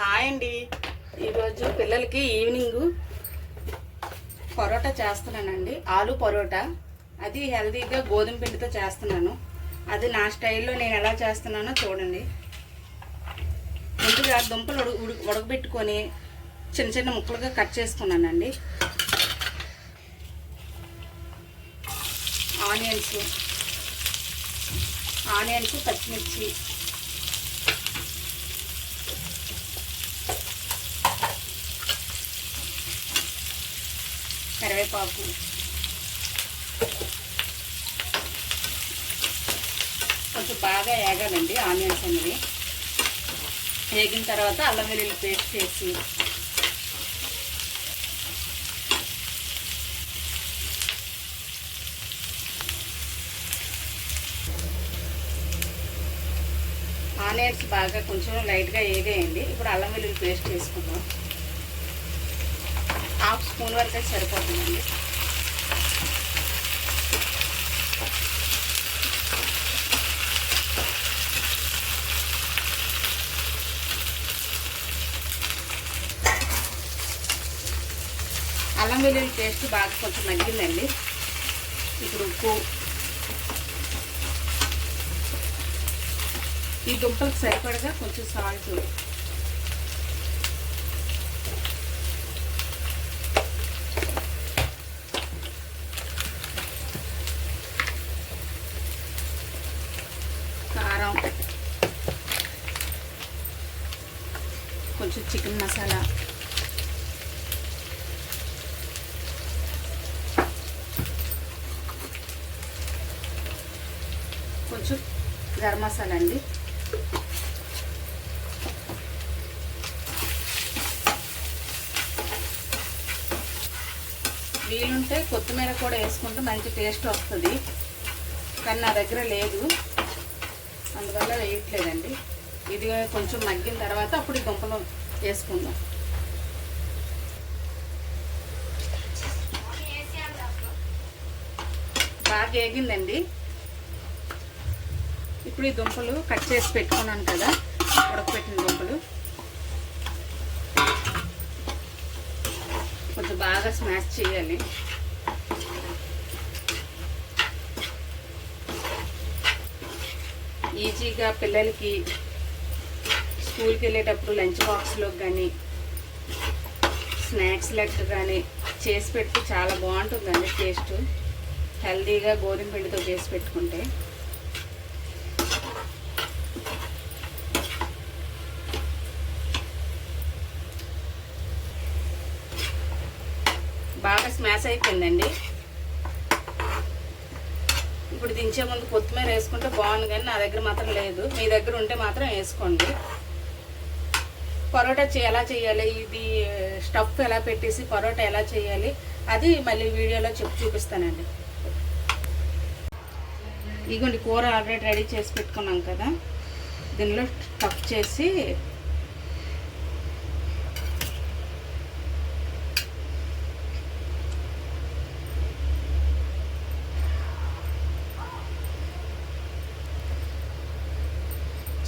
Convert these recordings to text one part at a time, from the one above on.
Hi అండి. ఈరోజు పిల్లలకి ఈవినింగ్ పరోటా చేస్తున్నానండి. ఆలు పరోటా. అది హెల్తీగా గోధుమ పిండితో చేస్తున్నాను. అది నా స్టైల్లో నేను ఎలా చేస్తున్నానో చూడండి. ముందుగా దుంపలు ఉడు ఉడు ఉడకబెట్టుకొని చిన్న చిన్న ముక్కలుగా కట్ చేసుకున్నానండి. ఆనియన్స్ ఆనియన్స్ పచ్చిమిర్చి కరివేపాకు. కొంచెం బాగా వేగాలండి ఆనియన్స్ అనేవి. వేగిన తర్వాత అల్లం వెల్లుల్లి పేస్ట్ చేసి ఆనియన్స్ బాగా కొంచెం లైట్గా వేగేయండి ఇప్పుడు అల్లం వెల్లుల్లి పేస్ట్ వేసుకుందాం. స్పూన్ వరకు అయితే సరిపోతుందండి. అల్లం వెల్లుల్లి పేస్ట్ బాగా కొంచెం మగ్గిందండి. ఇప్పుడు ఉప్పు. ఈ దుంపలకు సరిపడగా కొంచెం సాల్ట్ కారం కొంచెం చికెన్ మసాలా. కొంచెం గరం మసాలా అండి. వీలుంటే కొత్తిమీర కూడా వేసుకుంటే మంచి టేస్ట్ వస్తుంది. కానీ నా దగ్గర లేదు. అందువల్ల వేయట్లేదండి. ఇది కొంచెం మగ్గిన తర్వాత అప్పుడు ఈ దుంపలు వేసుకుందాం. బాగా వేగిందండి. ఇప్పుడు ఈ దుంపలు కట్ చేసి పెట్టుకున్నాను కదా ఉడకపెట్టిన దుంపలు కొంచెం బాగా స్మాష్ చేయాలి. ఈజీగా పిల్లలకి స్కూల్కి వెళ్ళేటప్పుడు లంచ్ బాక్స్లోకి కానీ స్నాక్స్ లెక్క కానీ చేసి పెడితే చాలా బాగుంటుందండి టేస్ట్. హెల్దీగా గోధుమ పిండితో చేసి పెట్టుకుంటే. బాగా స్మాష్ అయిపోయిందండి. ఇప్పుడు దించే ముందు కొత్తిమీర వేసుకుంటే బాగుంది కానీ నా దగ్గర మాత్రం లేదు. మీ దగ్గర ఉంటే మాత్రం వేసుకోండి. పరోటా చే- ఎలా చేయాలి? ఇది స్టఫ్ ఎలా పెట్టేసి పరోటా ఎలా చేయాలి? అది మళ్ళీ వీడియోలో చెప్పి చూపిస్తానండి. ఇగోండి కూర ఆల్రెడీ రెడీ చేసి పెట్టుకున్నాం కదా. దీనిలో స్టఫ్ చేసి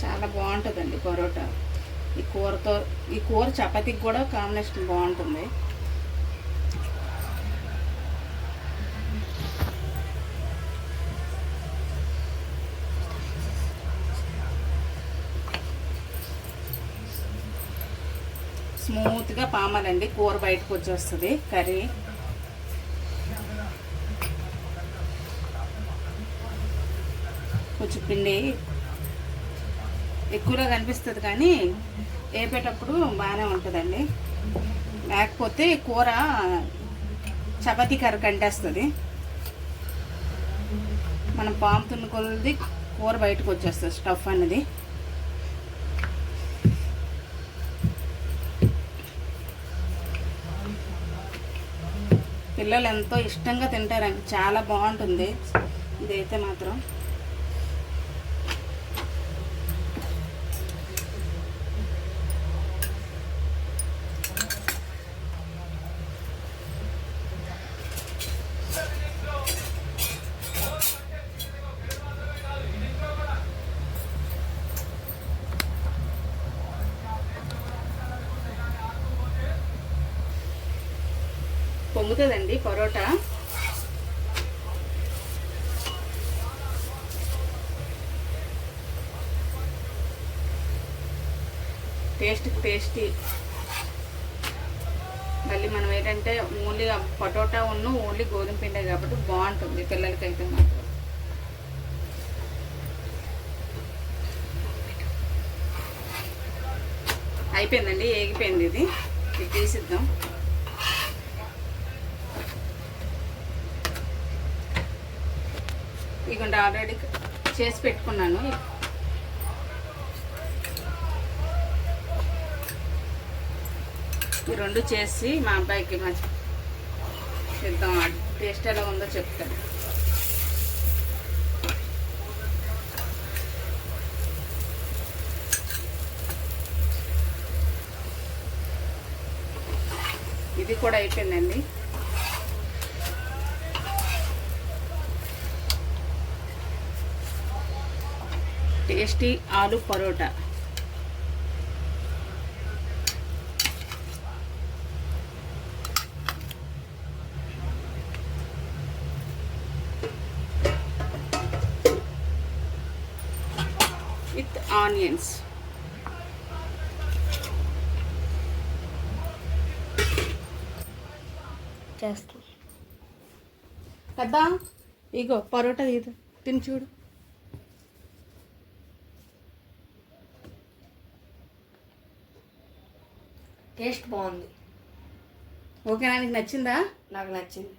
చాలా బాగుంటుందండి పరోటా. ఈ కూరతో ఈ కూర చపాతీకి కూడా కాంబినేషన్ బాగుంటుంది. స్మూత్గా పామాలండి కూర బయటకు వచ్చేస్తుంది కర్రీ. కొంచెం పిండి ఎక్కువగా కనిపిస్తుంది కానీ వేపేటప్పుడు బాగానే ఉంటుందండి. లేకపోతే కూర చపాతీ కర్ర కంటేస్తుంది. మనం పాము తున్నుకొలది కూర బయటకు వచ్చేస్తుంది స్టఫ్ అనేది పిల్లలు ఎంతో ఇష్టంగా తింటారండి. చాలా బాగుంటుంది. ఇదైతే మాత్రం. పొంగుతుందండి పరోటా. Taste tasty. మళ్ళీ మనం ఏంటంటే ఓన్లీ పటోటా ఉన్న ఓన్లీ గోధుమ పిండే కాబట్టి బాగుంటుంది పిల్లలకైతే మాత్రం. అయిపోయిందండి ఏగిపోయింది ఇది. ఇది తీసిద్దాం. ఇదిగోండి ఆల్రెడీ చేసి పెట్టుకున్నాను. ఈ రెండు చేసి మా అబ్బాయికి మంచి ఇద్దాం టేస్ట్ ఎలా ఉందో చెప్తాను. ఇది కూడా అయిపోయిందండి. Tasty aloo paratha. With onions. చేస్తాం. కదా ఇగో పరోటా ఇది తిని చూడు. టేస్ట్ బాగుంది. ఓకేనా? నీకు నచ్చిందా? నాకు నచ్చింది.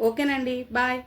ఓకేనండి. బాయ్.